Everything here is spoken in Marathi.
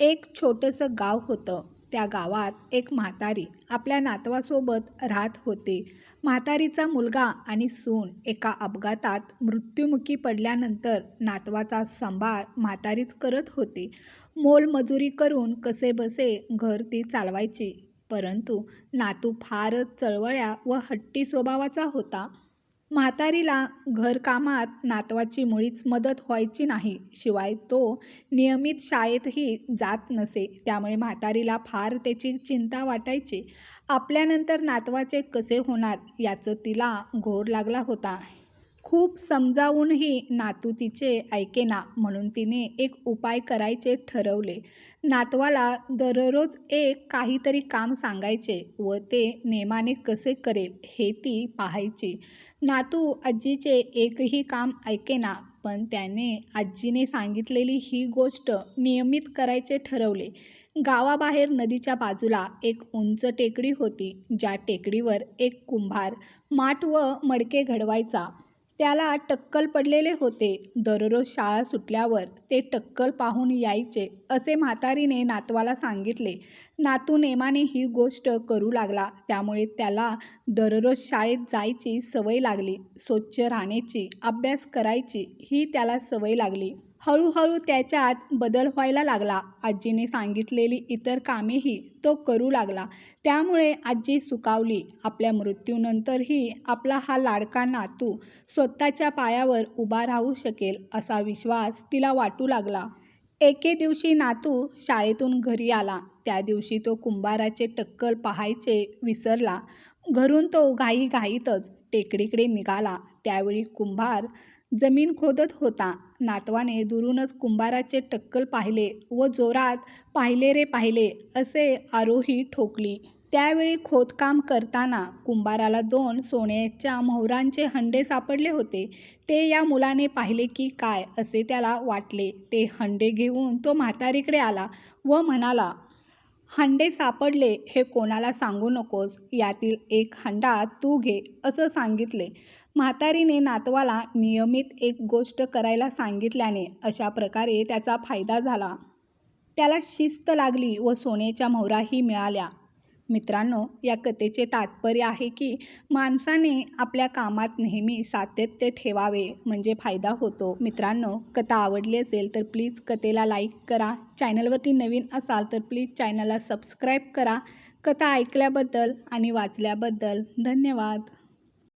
एक छोटंसं गाव होतं. त्या गावात एक म्हातारी आपल्या नातवासोबत राहत होते. म्हातारीचा मुलगा आणि सून एका अपघातात मृत्युमुखी पडल्यानंतर नातवाचा सांभाळ म्हातारीच करत होती. मोलमजुरी करून कसेबसे घर ती चालवायची. परंतु नातू फारच चळवळ्या व हट्टी स्वभावाचा होता. म्हातारीला घरकामात नातवाची मुळीच मदत व्हायची नाही. शिवाय तो नियमित शाळेतही जात नसे. त्यामुळे म्हातारीला फार त्याची चिंता वाटायची. आपल्यानंतर नातवाचे कसे होणार? याचं तिला घोर लागला होता. खूप समजावूनही नातू तिचे ऐकेना म्हणून तिने एक उपाय करायचे ठरवले. नातवाला दररोज एक काहीतरी काम सांगायचे व ते नेमाने कसे करेल हे ती पाहायची. नातू आजीचे एकही काम ऐकेना पण त्याने आजीने सांगितलेली ही गोष्ट नियमित करायचे ठरवले. गावाबाहेर नदीच्या बाजूला एक उंच टेकडी होती. ज्या टेकडीवर एक कुंभार माठ व मडके घडवायचा. त्याला टक्कल पडलेले होते. दररोज शाळा सुटल्यावर ते टक्कल पाहून यायचे असे म्हातारीने नातवाला सांगितले. नातू नेमाने ही गोष्ट करू लागला त्यामुळे त्याला दररोज शाळेत जायची सवय लागली. स्वच्छ राहण्याची अभ्यास करायची ही त्याला सवय लागली. हळूहळू त्याच्यात बदल व्हायला लागला. आजीने सांगितलेली इतर कामेही तो करू लागला. त्यामुळे आजी सुकावली. आपल्या मृत्यूनंतरही आपला हा लाडका नातू स्वतःच्या पायावर उभा राहू शकेल असा विश्वास तिला वाटू लागला. एके दिवशी नातू शाळेतून घरी आला. त्या दिवशी तो कुंभाराचे टक्कल पाहायचे विसरला. घरून तो घाईघाईतच टेकडीकडे निघाला. त्यावेळी कुंभार जमीन खोदत होता. नातवाने दुरूनच कुंभाराचे टक्कल पाहिले व जोरात पाहिले रे पाहिले असे आरोही ठोकली. त्यावेळी खोदकाम करताना कुंभाराला दोन सोन्याच्या मोहरांचे हंडे सापडले होते. ते या मुलाने पाहिले की काय? असे त्याला वाटले. ते हंडे घेऊन तो म्हातारीकडे आला व म्हणाला हंडे सापडले हे कोणाला सांगू नकोस यातील एक हंडा तू घे असं सांगितले. म्हातारीने नातवाला नियमित एक गोष्ट करायला सांगितल्याने अशा प्रकारे त्याचा फायदा झाला. त्याला शिस्त लागली व सोन्याच्या मोहराही मिळाल्या. मित्रांनो या कथेचे तात्पर्य आहे की माणसाने आपल्या कामात नेहमी सातत्य ठेवावे म्हणजे फायदा होतो. मित्रांनो कथा आवडली असेल तर प्लीज कथेला लाईक करा. चॅनलवरती नवीन असाल तर प्लीज चॅनलला सबस्क्राईब करा. कथा ऐकल्याबद्दल आणि वाचल्याबद्दल धन्यवाद.